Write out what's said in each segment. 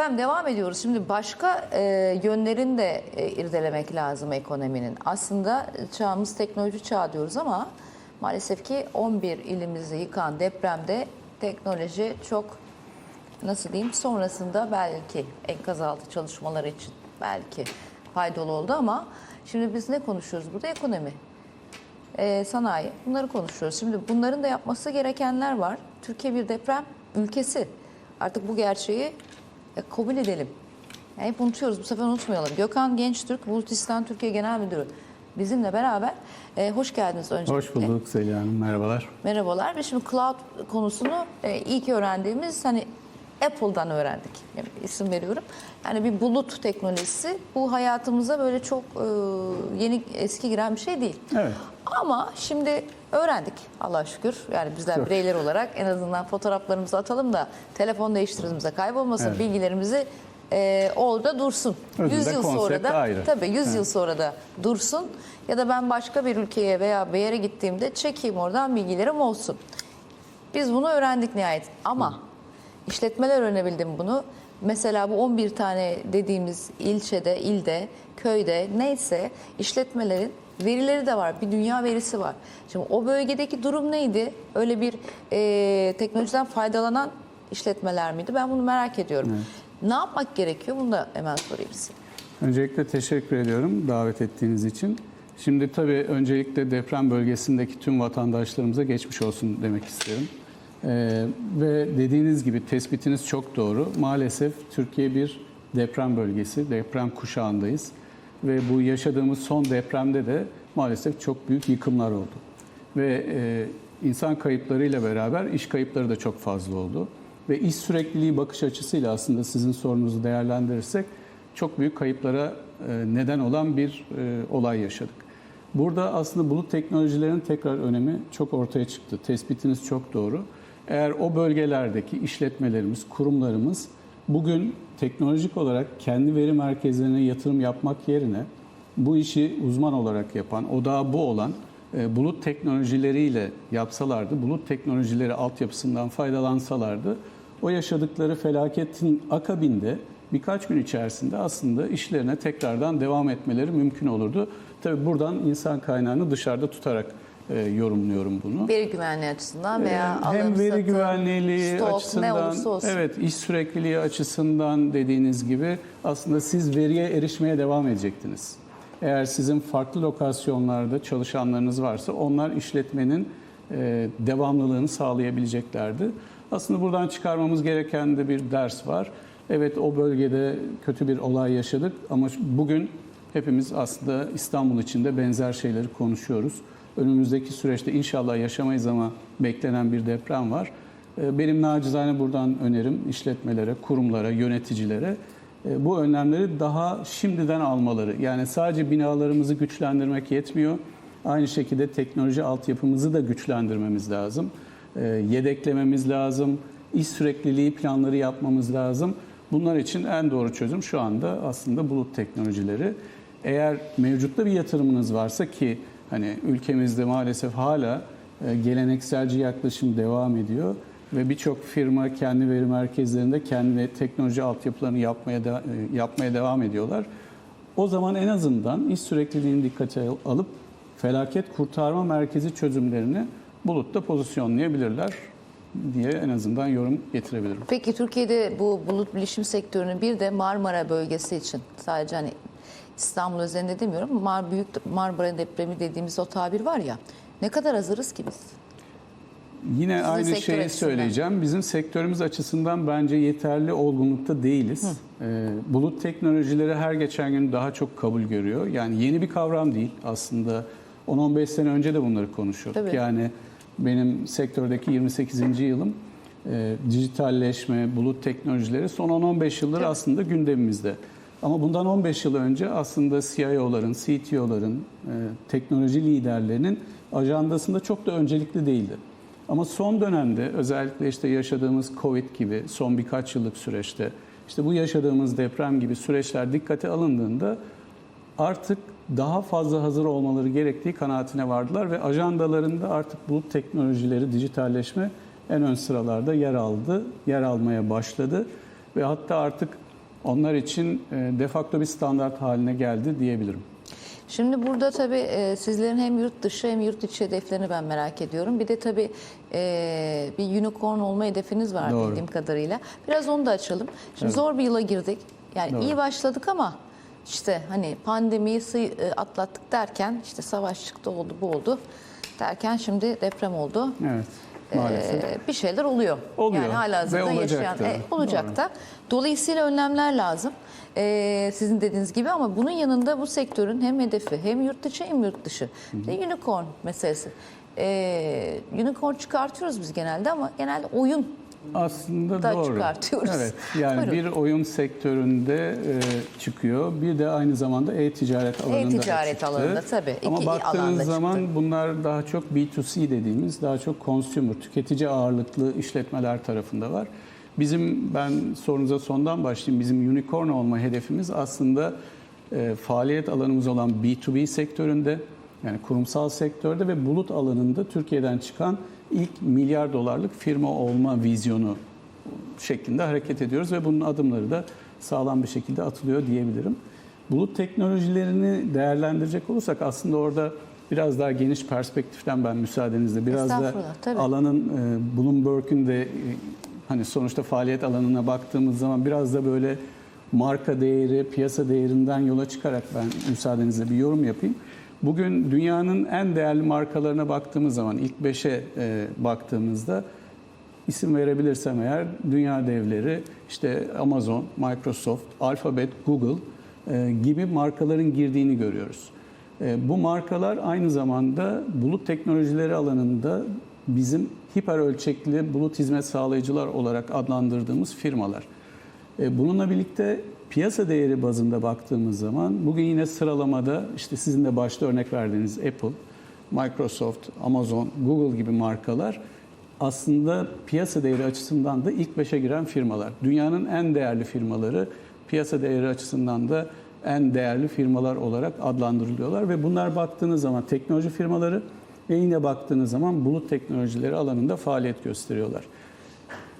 Efendim devam ediyoruz. Şimdi başka e, yönlerini de e, irdelemek lazım ekonominin. Aslında çağımız teknoloji çağı diyoruz ama maalesef ki 11 ilimizi yıkan depremde teknoloji çok nasıl diyeyim sonrasında belki enkaz altı çalışmaları için belki faydalı oldu ama şimdi biz ne konuşuyoruz burada? Ekonomi, e, sanayi bunları konuşuyoruz. Şimdi bunların da yapması gerekenler var. Türkiye bir deprem ülkesi. Artık bu gerçeği e, kabul edelim. Yani hep unutuyoruz bu sefer unutmayalım. Gökhan Gençtürk, Bulutistan Türkiye Genel Müdürü bizimle beraber. E, hoş geldiniz öncelikle. Hoş bulduk Zeliha Hanım, merhabalar. Merhabalar. Biz şimdi cloud konusunu e, ilk öğrendiğimiz hani Apple'dan öğrendik. Yani isim veriyorum. Yani bir bulut teknolojisi bu hayatımıza böyle çok e, yeni eski giren bir şey değil. Evet. Ama şimdi öğrendik Allah şükür. Yani bizler Çok. bireyler olarak en azından fotoğraflarımızı atalım da telefon değiştirdiğimizde kaybolmasın. Evet. Bilgilerimizi e, orada dursun. Özünde 100 yıl sonra da ayrı. tabii 100 yıl Evet. sonra da dursun. Ya da ben başka bir ülkeye veya bir yere gittiğimde çekeyim oradan bilgilerim olsun. Biz bunu öğrendik nihayet. Ama işletmeler öğrenebildim bunu. Mesela bu 11 tane dediğimiz ilçede, ilde, köyde neyse işletmelerin verileri de var. Bir dünya verisi var. Şimdi o bölgedeki durum neydi? Öyle bir e, teknolojiden faydalanan işletmeler miydi? Ben bunu merak ediyorum. Ne yapmak gerekiyor? Bunu da hemen sorayım size. Öncelikle teşekkür ediyorum davet ettiğiniz için. Şimdi tabii öncelikle deprem bölgesindeki tüm vatandaşlarımıza geçmiş olsun demek isterim. Ee, ve dediğiniz gibi tespitiniz çok doğru. Maalesef Türkiye bir deprem bölgesi, deprem kuşağındayız. Ve bu yaşadığımız son depremde de maalesef çok büyük yıkımlar oldu. Ve e, insan kayıplarıyla beraber iş kayıpları da çok fazla oldu. Ve iş sürekliliği bakış açısıyla aslında sizin sorunuzu değerlendirirsek çok büyük kayıplara e, neden olan bir e, olay yaşadık. Burada aslında bulut teknolojilerinin tekrar önemi çok ortaya çıktı. Tespitiniz çok doğru. Eğer o bölgelerdeki işletmelerimiz, kurumlarımız bugün teknolojik olarak kendi veri merkezlerine yatırım yapmak yerine bu işi uzman olarak yapan, odağı bu olan e, bulut teknolojileriyle yapsalardı, bulut teknolojileri altyapısından faydalansalardı, o yaşadıkları felaketin akabinde birkaç gün içerisinde aslında işlerine tekrardan devam etmeleri mümkün olurdu. Tabii buradan insan kaynağını dışarıda tutarak e, yorumluyorum bunu. Veri güvenliği açısından veya Ee, alım, hem veri satım, güvenliği stok, açısından, evet iş sürekliliği açısından dediğiniz gibi aslında siz veriye erişmeye devam edecektiniz. Eğer sizin farklı lokasyonlarda çalışanlarınız varsa onlar işletmenin e, devamlılığını sağlayabileceklerdi. Aslında buradan çıkarmamız gereken de bir ders var. Evet o bölgede kötü bir olay yaşadık ama bugün hepimiz aslında İstanbul içinde benzer şeyleri konuşuyoruz. Önümüzdeki süreçte inşallah yaşamayız ama beklenen bir deprem var. Ee, Benim nacizane buradan önerim işletmelere, kurumlara, yöneticilere e, bu önlemleri daha şimdiden almaları. Yani sadece binalarımızı güçlendirmek yetmiyor. Aynı şekilde teknoloji altyapımızı da güçlendirmemiz lazım. E, Yedeklememiz lazım. İş sürekliliği planları yapmamız lazım. Bunlar için en doğru çözüm şu anda aslında bulut teknolojileri. Eğer mevcutta bir yatırımınız varsa ki hani ülkemizde maalesef hala e, gelenekselci yaklaşım devam ediyor ve birçok firma kendi veri merkezlerinde kendi teknoloji altyapılarını yapmaya da, e, yapmaya devam ediyorlar. O zaman en azından iş sürekliliğini dikkate al- alıp felaket kurtarma merkezi çözümlerini bulutta pozisyonlayabilirler diye en azından yorum getirebilirim. Peki Türkiye'de bu bulut bilişim sektörünün bir de Marmara bölgesi için sadece hani İstanbul üzerinde demiyorum Mar büyük Marmara depremi dediğimiz o tabir var ya ne kadar hazırız ki biz? Yine aynı sektör şeyi açısından. söyleyeceğim. Bizim sektörümüz açısından bence yeterli olgunlukta değiliz. Ee, bulut teknolojileri her geçen gün daha çok kabul görüyor. Yani yeni bir kavram değil aslında. 10-15 sene önce de bunları konuşuyorduk. Tabii. Yani benim sektördeki 28. yılım e, dijitalleşme, bulut teknolojileri son 10-15 yıldır aslında gündemimizde. Ama bundan 15 yıl önce aslında CIO'ların, CTO'ların, e, teknoloji liderlerinin ajandasında çok da öncelikli değildi. Ama son dönemde özellikle işte yaşadığımız Covid gibi son birkaç yıllık süreçte işte bu yaşadığımız deprem gibi süreçler dikkate alındığında artık daha fazla hazır olmaları gerektiği kanaatine vardılar ve ajandalarında artık bulut teknolojileri, dijitalleşme en ön sıralarda yer aldı, yer almaya başladı ve hatta artık onlar için e, de facto bir standart haline geldi diyebilirim. Şimdi burada tabii e, sizlerin hem yurt dışı hem yurt içi hedeflerini ben merak ediyorum. Bir de tabii e, bir unicorn olma hedefiniz var Doğru. bildiğim kadarıyla. Biraz onu da açalım. Şimdi zor bir yıla girdik. Yani Doğru. iyi başladık ama işte hani pandemiyi atlattık derken işte savaş çıktı oldu bu oldu derken şimdi deprem oldu. Evet, maalesef. Ee, bir şeyler oluyor. Oluyor Yani hala hazırda ve olacak yaşayan da. e, olacak Doğru. da. Dolayısıyla önlemler lazım. Ee, sizin dediğiniz gibi ama bunun yanında bu sektörün hem hedefi hem yurt dışı hem yurt dışı. İşte unicorn meselesi. Ee, unicorn çıkartıyoruz biz genelde ama genelde oyun Aslında da doğru. çıkartıyoruz. Evet. Yani Buyurun. bir oyun sektöründe e, çıkıyor. Bir de aynı zamanda e-ticaret alanında da E-ticaret çıktı. alanında tabii. Ama İki baktığınız zaman çıktı. bunlar daha çok B2C dediğimiz, daha çok consumer, tüketici ağırlıklı işletmeler tarafında var. Bizim ben sorunuza sondan başlayayım. Bizim unicorn olma hedefimiz aslında e, faaliyet alanımız olan B2B sektöründe yani kurumsal sektörde ve bulut alanında Türkiye'den çıkan ilk milyar dolarlık firma olma vizyonu şeklinde hareket ediyoruz ve bunun adımları da sağlam bir şekilde atılıyor diyebilirim. Bulut teknolojilerini değerlendirecek olursak aslında orada biraz daha geniş perspektiften ben müsaadenizle biraz da tabii. alanın e, Bloomberg'ün de e, hani sonuçta faaliyet alanına baktığımız zaman biraz da böyle marka değeri, piyasa değerinden yola çıkarak ben müsaadenizle bir yorum yapayım. Bugün dünyanın en değerli markalarına baktığımız zaman ilk 5'e e, baktığımızda isim verebilirsem eğer dünya devleri işte Amazon, Microsoft, Alphabet, Google e, gibi markaların girdiğini görüyoruz. E, bu markalar aynı zamanda bulut teknolojileri alanında bizim hiper ölçekli bulut hizmet sağlayıcılar olarak adlandırdığımız firmalar. E, Bununla birlikte piyasa değeri bazında baktığımız zaman bugün yine sıralamada işte sizin de başta örnek verdiğiniz Apple, Microsoft, Amazon, Google gibi markalar aslında piyasa değeri açısından da ilk 5'e giren firmalar. Dünyanın en değerli firmaları piyasa değeri açısından da en değerli firmalar olarak adlandırılıyorlar ve bunlar baktığınız zaman teknoloji firmaları ve yine baktığınız zaman bulut teknolojileri alanında faaliyet gösteriyorlar.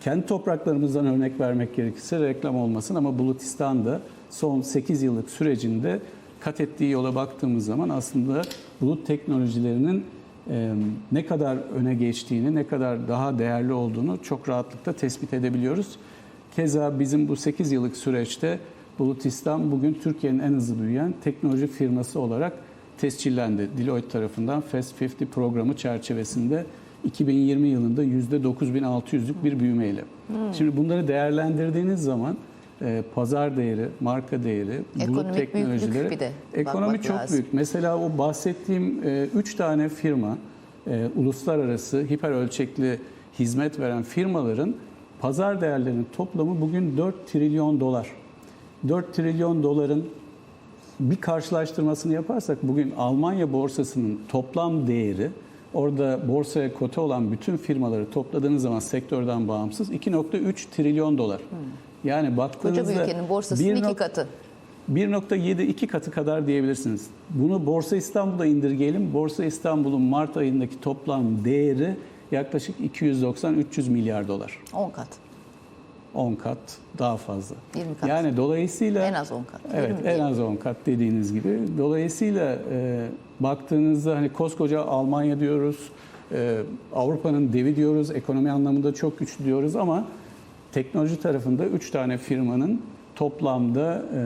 Kendi topraklarımızdan örnek vermek gerekirse reklam olmasın ama Bulutistan da son 8 yıllık sürecinde kat ettiği yola baktığımız zaman aslında bulut teknolojilerinin e, ne kadar öne geçtiğini, ne kadar daha değerli olduğunu çok rahatlıkla tespit edebiliyoruz. Keza bizim bu 8 yıllık süreçte Bulutistan bugün Türkiye'nin en hızlı büyüyen teknoloji firması olarak tescillendi. Deloitte tarafından Fast 50 programı çerçevesinde 2020 yılında %9600'lük bir büyümeyle. Şimdi bunları değerlendirdiğiniz zaman e, pazar değeri, marka değeri, bulut Ekonomik büyüklük teknolojileri, bir de ekonomi çok lazım. büyük. Mesela o bahsettiğim 3 tane firma, e, uluslararası hiper ölçekli hizmet veren firmaların pazar değerlerinin toplamı bugün 4 trilyon dolar. 4 trilyon doların bir karşılaştırmasını yaparsak bugün Almanya borsasının toplam değeri orada borsaya kote olan bütün firmaları topladığınız zaman sektörden bağımsız 2.3 trilyon dolar. Yani Koca baktığınızda bir ülkenin borsasının iki katı. 1.7 iki katı kadar diyebilirsiniz. Bunu Borsa İstanbul'da indirgeyelim. Borsa İstanbul'un Mart ayındaki toplam değeri yaklaşık 290-300 milyar dolar. 10 kat. 10 kat daha fazla. 20 kat. Yani dolayısıyla En az 10 kat. Evet, 20 en az 10 kat dediğiniz gibi. Dolayısıyla e, baktığınızda hani koskoca Almanya diyoruz, e, Avrupa'nın devi diyoruz, ekonomi anlamında çok güçlü diyoruz ama teknoloji tarafında 3 tane firmanın toplamda e,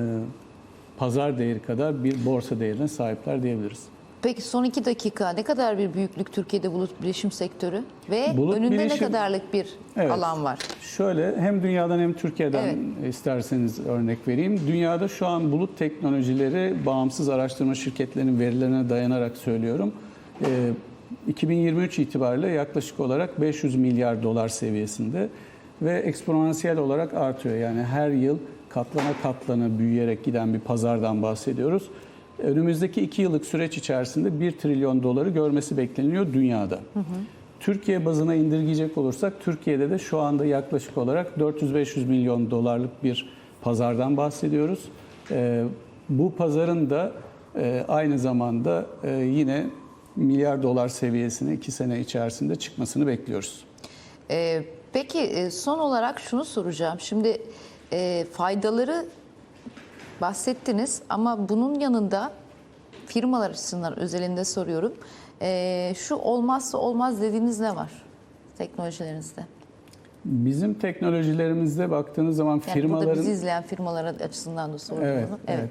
pazar değeri kadar bir borsa değerine sahipler diyebiliriz. Peki son iki dakika ne kadar bir büyüklük Türkiye'de bulut bilişim sektörü ve Bulut önünde ne bilişim- kadarlık bir Evet. alan var? Şöyle hem dünyadan hem Türkiye'den Evet. isterseniz örnek vereyim. Dünyada şu an bulut teknolojileri bağımsız araştırma şirketlerinin verilerine dayanarak söylüyorum. Ee, 2023 itibariyle yaklaşık olarak 500 milyar dolar seviyesinde ve eksponansiyel olarak artıyor. Yani her yıl katlana katlana büyüyerek giden bir pazardan bahsediyoruz. Önümüzdeki iki yıllık süreç içerisinde 1 trilyon doları görmesi bekleniyor dünyada. Türkiye bazına indirgeyecek olursak Türkiye'de de şu anda yaklaşık olarak 400-500 milyon dolarlık bir pazardan bahsediyoruz. Ee, bu pazarın da e, aynı zamanda e, yine milyar dolar seviyesine 2 sene içerisinde çıkmasını bekliyoruz. Ee, peki e, son olarak şunu soracağım. Şimdi e, faydaları bahsettiniz ama bunun yanında firmalar açısından özelinde soruyorum. Ee, şu olmazsa olmaz dediğiniz ne var teknolojilerinizde? Bizim teknolojilerimizde baktığınız zaman Yani burada firmaların bizi izleyen firmalar açısından da soruyorum. Evet, bunu. evet.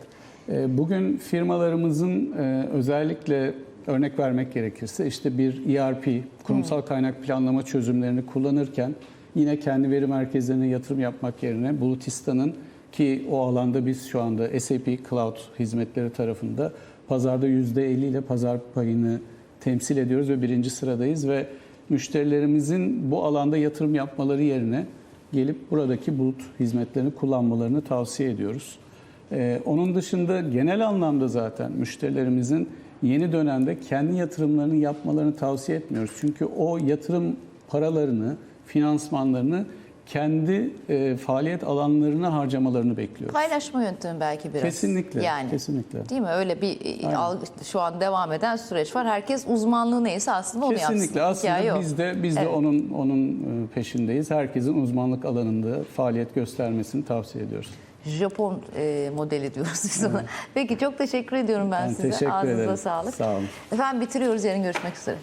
Ee, Bugün firmalarımızın e, özellikle örnek vermek gerekirse işte bir ERP, kurumsal kaynak planlama çözümlerini kullanırken yine kendi veri merkezlerine yatırım yapmak yerine Bulutistan'ın ki o alanda biz şu anda SAP Cloud hizmetleri tarafında pazarda %50 ile pazar payını temsil ediyoruz ve birinci sıradayız ve müşterilerimizin bu alanda yatırım yapmaları yerine gelip buradaki bulut hizmetlerini kullanmalarını tavsiye ediyoruz. Ee, onun dışında genel anlamda zaten müşterilerimizin yeni dönemde kendi yatırımlarını yapmalarını tavsiye etmiyoruz. Çünkü o yatırım paralarını, finansmanlarını kendi e, faaliyet alanlarına harcamalarını bekliyoruz. Paylaşma yöntemi belki biraz. Kesinlikle, Yani. kesinlikle. Değil mi? Öyle bir e, Aynen. şu an devam eden süreç var. Herkes uzmanlığı neyse aslında onu yapsın. Kesinlikle. Aslında biz de biz de Evet. onun onun e, peşindeyiz. Herkesin uzmanlık alanında faaliyet göstermesini tavsiye ediyoruz. Japon e, modeli diyoruz biz ona. Peki çok teşekkür ediyorum ben, Ben size. teşekkür Ağzınıza ederim. sağlık. Sağ olun. Efendim bitiriyoruz. Yarın görüşmek üzere.